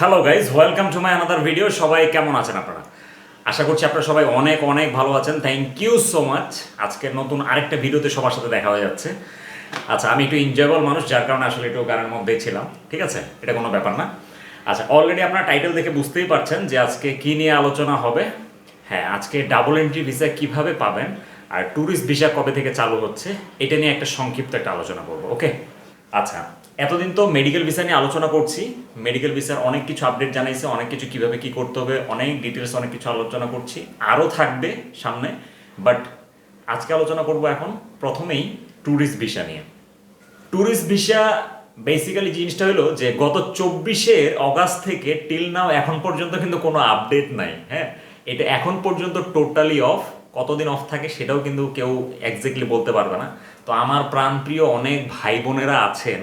Hello guys welcome to my another video সবাই কেমন আছেন আপনারা? আশা করছি আপনারা সবাই অনেক অনেক ভালো আছেন। থ্যাংক ইউ সো মাচ আজকের নতুন আরেকটা ভিডিওতে সবার সাথে দেখা হয়ে যাচ্ছে। আচ্ছা আমি একটু এনজয়েবল মানুষ, যার কারণে আসলে একটু গানের মধ্যে ছিলাম। ঠিক আছে? এটা কোনো ব্যাপার না। আচ্ছা অলরেডি আপনার টাইটেল দেখে বুঝতেই পারছেন যে আজকে কী নিয়ে আলোচনা হবে। হ্যাঁ আজকে ডাবল এন্ট্রি ভিসা কীভাবে পাবেন? আর ট্যুরিস্ট ভিসা কবে থেকে চালু হচ্ছে, এটা নিয়ে একটা সংক্ষিপ্ত একটা আলোচনা করব ওকে আচ্ছা এতদিন তো মেডিকেল ভিসা নিয়ে আলোচনা করছি। মেডিকেল ভিসার অনেক কিছু আপডেট জানাইছে, অনেক কিছু কীভাবে কি করতে হবে, অনেক ডিটেলস অনেক কিছু আলোচনা করছি। আরও থাকবে সামনে বাট আজকে আলোচনা করব এখন প্রথমেই ট্যুরিস্ট ভিসা নিয়ে। ট্যুরিস্ট ভিসা বেসিক্যালি জিনিসটা হলো যে গত চব্বিশের অগাস্ট থেকে টিল নাও এখন পর্যন্ত কিন্তু কোনো আপডেট নাই হ্যাঁ? এটা এখন পর্যন্ত টোটালি অফ কতদিন অফ থাকে সেটাও কিন্তু কেউ এক্স্যাক্টলি বলতে পারবে না। তো আমার প্রাণপ্রিয় অনেক ভাই বোনেরা আছেন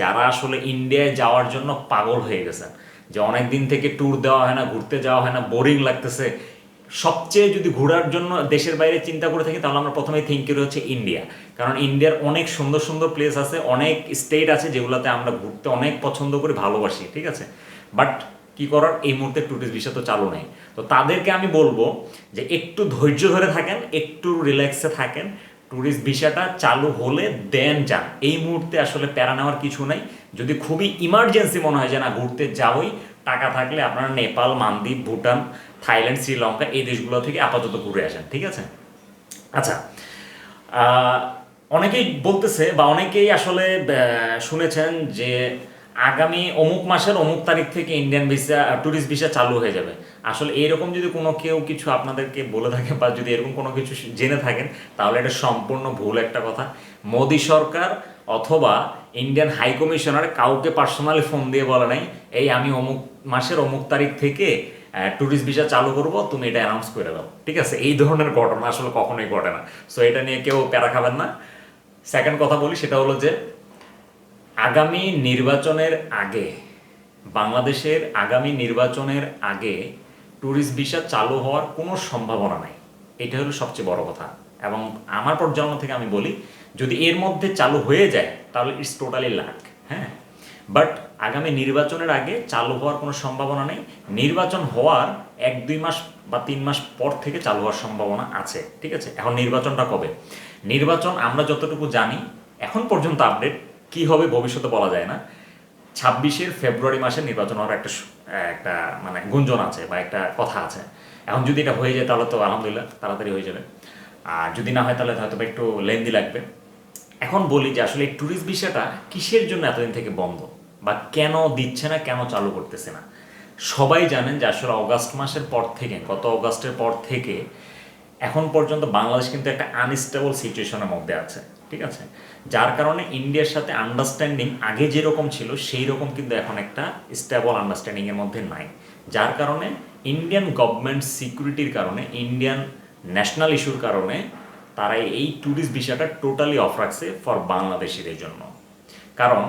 যারা আসলে ইন্ডিয়ায় যাওয়ার জন্য পাগল হয়ে গেছেন। যে অনেক দিন থেকে ট্যুর দেওয়া হয় না, ঘুরতে যাওয়া হয় না বোরিং লাগতেছে। সবচেয়ে যদি ঘোরার জন্য দেশের বাইরে চিন্তা করে থাকি, তাহলে আমরা প্রথমেই থিঙ্ক করি হচ্ছে ইন্ডিয়া কারণ ইন্ডিয়ার অনেক সুন্দর সুন্দর প্লেস আছে, অনেক স্টেট আছে যেগুলোতে আমরা ঘুরতে অনেক পছন্দ করি, ভালোবাসি, ঠিক আছে? বাট কি করার? এই মুহূর্তে ট্যুরিস্ট ভিসা তো চালু নেই। তো তাদেরকে আমি বলব যে একটু ধৈর্য ধরে থাকেন, একটু রিল্যাক্সে থাকেন। ট্যুরিস্ট ভিসাটা চালু হলে দেন যান। এই মুহূর্তে আসলে প্যারা নেওয়ার কিছু নাই। যদি খুবই ইমার্জেন্সি মনে হয় যে না, ঘুরতে যাওই টাকা থাকলে আপনারা নেপাল, মালদ্বীপ, ভুটান, থাইল্যান্ড, শ্রীলঙ্কা এই দেশগুলো থেকে আপাতত ঘুরে আসেন, ঠিক আছে? আচ্ছা অনেকেই বলতেছে বা অনেকেই আসলে শুনেছেন যে আগামী অমুক মাসের অমুক তারিখ থেকে ইন্ডিয়ান ভিসা ট্যুরিস্ট ভিসা চালু হয়ে যাবে। আসলে এরকম যদি কোনো কেউ কিছু আপনাদেরকে বলে থাকে বা যদি এরকম কোনো কিছু জেনে থাকেন, তাহলে এটা সম্পূর্ণ ভুল একটা কথা। মোদী সরকার অথবা ইন্ডিয়ান হাই কমিশনার কাউকে পার্সোনালি ফোন দিয়ে বলে নাই, এই আমি অমুক মাসের অমুক তারিখ থেকে ট্যুরিস্ট ভিসা চালু করব, তুমি এটা অ্যানাউন্স করে দাও। ঠিক আছে? এই ধরনের ঘটনা আসলে কখনোই ঘটে না। সো এটা নিয়ে কেউ প্যারা খাবেন না। সেকেন্ড কথা বলি, সেটা হলো যে আগামী নির্বাচনের আগে, বাংলাদেশের আগামী নির্বাচনের আগে ট্যুরিস্ট ভিসা চালু হওয়ার কোনো সম্ভাবনা নাই। এটা হলো সবচেয়ে বড় কথা। এবং আমার পর্যালোচনা থেকে আমি বলি, যদি এর মধ্যে চালু হয়ে যায়, তাহলে ইটস টোটালি লাক হ্যাঁ? বাট আগামী নির্বাচনের আগে চালু হওয়ার কোনো সম্ভাবনা নেই। নির্বাচন হওয়ার এক, দুই মাস বা তিন মাস পর থেকে চালু হওয়ার সম্ভাবনা আছে, ঠিক আছে? এখন নির্বাচনটা কবে? নির্বাচন আমরা যতটুকু জানি, এখন পর্যন্ত আপডেট কি হবে ভবিষ্যতে বলা যায় না। ছাব্বিশের ফেব্রুয়ারি মাসে নির্বাচন হওয়ার একটা একটা মানে গুঞ্জন আছে বা একটা কথা আছে। এখন যদি এটা হয়ে যায় তাহলে তো আলহামদুলিল্লাহ তাড়াতাড়ি হয়ে যাবে। আর যদি না হয় তাহলে হয়তো একটু লেন্দি লাগবে। এখন বলি যে আসলে এই ট্যুরিস্ট ভিসাটা কিসের জন্য এতদিন থেকে বন্ধ? বা কেন দিচ্ছে না, কেন চালু করতেছে না? সবাই জানেন যে আসলে অগাস্ট মাসের পর থেকে, গত অগাস্টের পর থেকে এখন পর্যন্ত বাংলাদেশ কিন্তু একটা আনস্টেবল সিচুয়েশনের মধ্যে আছে, ঠিক আছে? যার কারণে ইন্ডিয়ার সাথে আন্ডারস্ট্যান্ডিং আগে যেরকম ছিল, সেই রকম কিন্তু এখন একটা স্টেবল আন্ডারস্ট্যান্ডিংয়ের মধ্যে নাই। যার কারণে ইন্ডিয়ান গভর্নমেন্ট সিকিউরিটির কারণে ইন্ডিয়ান ন্যাশনাল ইস্যুর কারণে তারা এই ট্যুরিস্ট ভিসাটা টোটালি অফ রাখছে ফর বাংলাদেশিদের জন্য। কারণ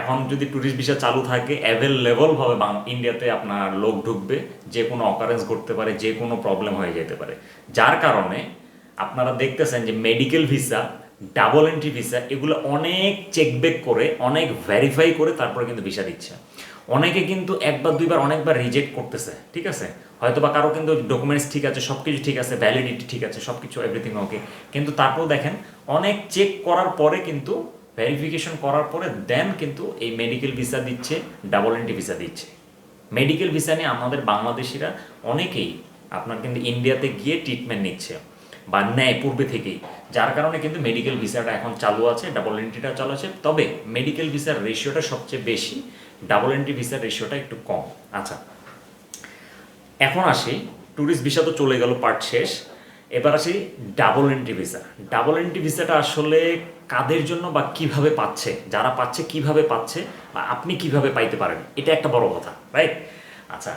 এখন যদি ট্যুরিস্ট ভিসা চালু থাকে অ্যাভেলেবলভাবে ইন্ডিয়াতে আপনার লোক ঢুকবে, যে কোনো অকারেন্স ঘটতে পারে, যে কোনো প্রবলেম হয়ে যেতে পারে। যার কারণে আপনারা দেখতেছেন যে medical visa double entry visa এগুলো অনেক চেকবেক করে, অনেক ভেরিফাই করে তারপরে কিন্তু ভিসা দিচ্ছে। অনেকে কিন্তু একবার, দুইবার, অনেকবার রিজেক্ট করতেছে, ঠিক আছে? হয়তো বা কারও কিন্তু ডকুমেন্টস ঠিক আছে সব কিছু ঠিক আছে ভ্যালিডিটি ঠিক আছে সব কিছু এভরিথিং ওকে কিন্তু তারপর দেখেন, অনেক চেক করার পরে কিন্তু ভেরিফিকেশন করার পরে দেন কিন্তু এই মেডিকেল ভিসা দিচ্ছে ডাবল এন্ট্রি ভিসা দিচ্ছে। মেডিকেল ভিসা নিয়ে আমাদের বাংলাদেশিরা অনেকেই আপনার কিন্তু ইন্ডিয়াতে গিয়ে ট্রিটমেন্ট নিচ্ছে বা নেয় পূর্বে থেকেই। যার কারণে কিন্তু মেডিকেল ভিসাটা এখন চালু আছে ডাবল এন্ট্রিটা চালু আছে। তবে মেডিকেল ভিসার রেশিওটা সবচেয়ে বেশি ডাবল এন্ট্রি ভিসার রেশিওটা একটু কম। আচ্ছা এখন আসি ট্যুরিস্ট ভিসা তো চলে গেল পার্ট শেষ। এবার আসি double entry visa double entry ভিসাটা আসলে কাদের জন্য বা কীভাবে পাচ্ছে, যারা পাচ্ছে কীভাবে পাচ্ছে বা আপনি কীভাবে পাইতে পারেন, এটা একটা বড় কথা রাইট আচ্ছা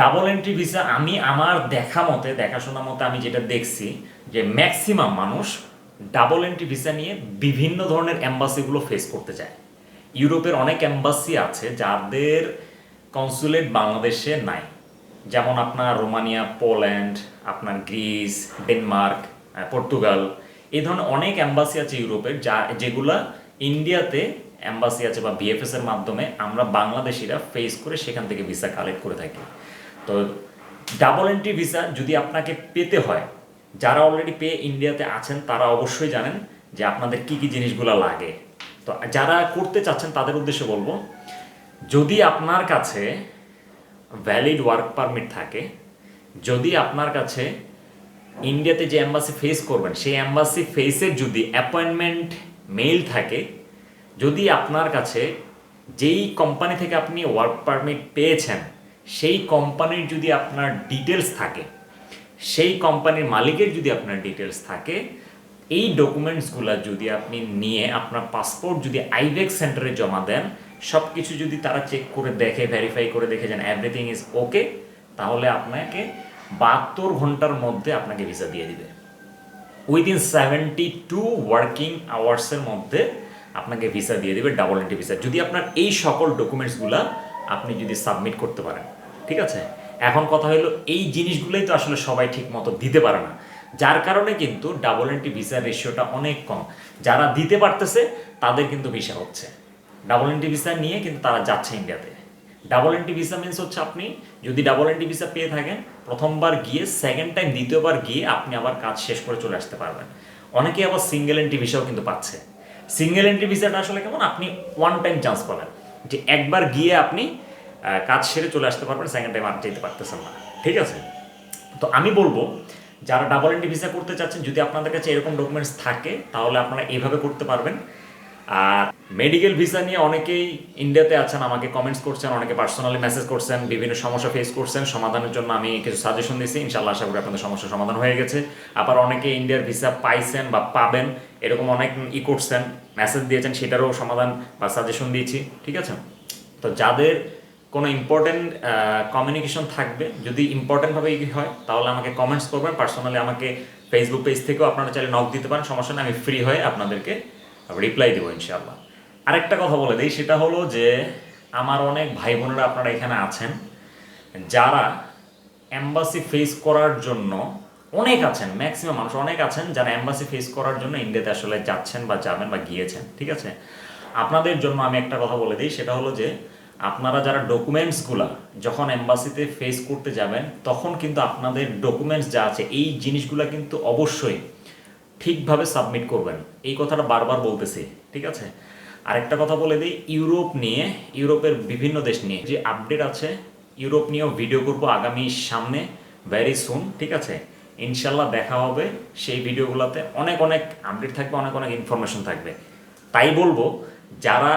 ডাবল এন্ট্রি ভিসা আমি আমার দেখা মতে, দেখাশোনা মতে আমি যেটা দেখছি যে ম্যাক্সিমাম মানুষ ডাবল এন্ট্রি ভিসা নিয়ে বিভিন্ন ধরনের অ্যাম্বাসিগুলো ফেস করতে চায়। ইউরোপের অনেক অ্যাম্বাসি আছে যাদের কনসুলেট বাংলাদেশে নাই। যেমন আপনার রোমানিয়া, পোল্যান্ড, আপনার গ্রিস, ডেনমার্ক পর্তুগাল এই ধরনের অনেক অ্যাম্বাসি আছে ইউরোপের যা, যেগুলা ইন্ডিয়াতে অ্যাম্বাসি আছে বা বিএফএস এর মাধ্যমে আমরা বাংলাদেশিরা ফেস করে সেখান থেকে ভিসা কালেক্ট করে থাকি। তো ডাবল এন্ট্রি ভিসা যদি আপনাকে পেতে হয়, যারা অলরেডি পেয়ে ইন্ডিয়াতে আছেন, তারা অবশ্যই জানেন যে আপনাদের কি কি জিনিসগুলো লাগে। তো যারা করতে চাচ্ছেন, তাদের উদ্দেশ্যে বলব, যদি আপনার কাছে ভ্যালিড ওয়ার্ক পারমিট থাকে, যদি আপনার কাছে ইন্ডিয়াতে যে অ্যাম্বাসি ফেস করবেন, সেই অ্যাম্বাসি ফেসের যদি অ্যাপয়েন্টমেন্ট মেইল থাকে, যদি আপনার কাছে যেই কোম্পানি থেকে আপনি ওয়ার্ক পারমিট পেয়েছেন, সেই কোম্পানির যদি আপনার ডিটেলস থাকে, সেই কোম্পানির মালিকের যদি আপনার ডিটেলস থাকে, এই ডকুমেন্টসগুলো যদি আপনি নিয়ে আপনার পাসপোর্ট যদি আইভেক সেন্টারে জমা দেন সব কিছু যদি তারা চেক করে দেখে ভেরিফাই করে দেখে যেন এভরিথিং ইজ ওকে তাহলে আপনাকে বাহাত্তর ঘণ্টার মধ্যে আপনাকে ভিসা দিয়ে দিবে। উইদিন সেভেন্টি টু ওয়ার্কিং আওয়ার্সের মধ্যে আপনাকে ভিসা দিয়ে দেবে ডাবল এন্ট্রি ভিসা যদি আপনার এই সকল ডকুমেন্টসগুলো আপনি যদি সাবমিট করতে পারেন, ঠিক আছে? এখন কথা হলো, এই জিনিসগুলোই তো আসলে সবাই ঠিক মতো দিতে পারে না। যার কারণে কিন্তু ডাবল এন্ট্রি ভিসার রেশিওটা অনেক কম। যারা দিতে পারতেছে, তাদের কিন্তু ভিসা হচ্ছে। ডাবল এন্ট্রি ভিসা নিয়ে কিন্তু তারা যাচ্ছে ইন্ডিয়াতে ডাবল এন্ট্রি ভিসা মিনস হচ্ছে আপনি যদি ডাবল এন্ট্রি ভিসা পেয়ে থাকেন, প্রথমবার গিয়ে সেকেন্ড টাইম দ্বিতীয়বার গিয়ে আপনি আবার কাজ শেষ করে চলে আসতে পারবেন। অনেকেই আবার সিঙ্গেল এন্ট্রি ভিসাও কিন্তু পাচ্ছে। সিঙ্গেল এন্ট্রি ভিসাটা আসলে কেমন? আপনি ওয়ান টাইম চান্স পাবেন। যে একবার গিয়ে আপনি কাজ সেরে চলে আসতে পারবেন সেকেন্ড টাইম আর যেতে পারতেছেন না। ঠিক আছে? তো আমি বলব, যারা ডাবল এন্ট্রি ভিসা করতে চাচ্ছেন, যদি আপনাদের কাছে এরকম ডকুমেন্টস থাকে, তাহলে আপনারা এইভাবে করতে পারবেন। আর মেডিকেল ভিসা নিয়ে অনেকেই ইন্ডিয়াতে আছেন, আমাকে কমেন্টস করছেন, অনেকে পার্সোনালি মেসেজ করছেন, বিভিন্ন সমস্যা ফেস করছেন। সমাধানের জন্য আমি কিছু সাজেশন দিয়েছি। ইনশাল্লাহ আশা করি আপনাদের সমস্যার সমাধান হয়ে গেছে। আবার অনেকে ইন্ডিয়ার ভিসা পাইছেন বা পাবেন, এরকম অনেক ই করছেন মেসেজ দিয়েছেন, সেটারও সমাধান বা সাজেশন দিয়েছি। ঠিক আছে? তো যাদের কোনো ইম্পর্টেন্ট কমিউনিকেশন থাকবে, যদি ইম্পর্টেন্টভাবে ই হয়, তাহলে আমাকে কমেন্টস করবেন। পার্সোনালি আমাকে ফেসবুক পেজ থেকেও আপনারা চাইলে নক দিতে পারেন। সমস্যা নেই, আমি ফ্রি হয়ে আপনাদেরকে রিপ্লাই দেবো ইনশাল্লাহ আরেকটা কথা বলে দিই, সেটা হলো যে আমার অনেক ভাই বোনেরা আপনারা এখানে আছেন, যারা অ্যাম্বাসি ফেস করার জন্য অনেক আছেন ম্যাক্সিমাম মানুষ অনেক আছেন যারা অ্যাম্বাসি ফেস করার জন্য ইন্ডিয়াতে আসলে যাচ্ছেন বা যাবেন বা গিয়েছেন, ঠিক আছে? আপনাদের জন্য আমি একটা কথা বলে দিই, সেটা হলো যে আপনারা যারা ডকুমেন্টসগুলা যখন এম্বাসিতে ফেস করতে যাবেন, তখন কিন্তু আপনাদের ডকুমেন্টস যা আছে, এই জিনিসগুলা কিন্তু অবশ্যই ঠিকভাবে সাবমিট করবেন। এই কথাটা বারবার বলতেছি, ঠিক আছে? আরেকটা কথা বলে দিই, ইউরোপ নিয়ে, ইউরোপের বিভিন্ন দেশ নিয়ে যে আপডেট আছে, ইউরোপ নিয়েও ভিডিও করব আগামী সামনে ভেরি সুন ঠিক আছে? ইনশাল্লাহ দেখা হবে, সেই ভিডিওগুলোতে অনেক অনেক আপডেট থাকবে, অনেক অনেক ইনফরমেশন থাকবে। তাই বলব, যারা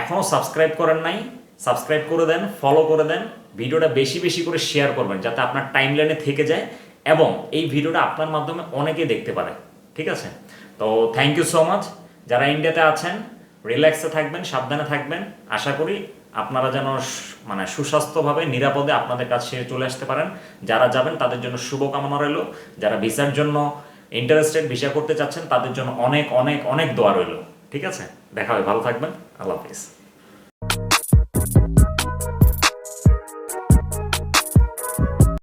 এখনও সাবস্ক্রাইব করেন নাই সাবস্ক্রাইব করে দেন ফলো করে দেন, ভিডিওটা বেশি বেশি করে শেয়ার করবেন, যাতে আপনার টাইম লাইনে থেকে যায় এবং এই ভিডিওটা আপনার মাধ্যমে অনেকে দেখতে পারে। ঠিক আছে? তো থ্যাংক ইউ সো মাচ যারা ইন্ডিয়াতে আছেন রিল্যাক্সে থাকবেন, সাবধানে থাকবেন। আশা করি আপনারা যেন মানে সুস্বাস্থ্যভাবে, নিরাপদে আপনাদের কাছে চলে আসতে পারেন। যারা যাবেন, তাদের জন্য শুভকামনা রইল। যারা ভিসার জন্য ইন্টারেস্টেড ভিসা করতে চাচ্ছেন, তাদের জন্য অনেক অনেক অনেক দোয়া রইল। ঠিক আছে? দেখা হবে, ভালো থাকবেন। আল্লাহ হাফিজ।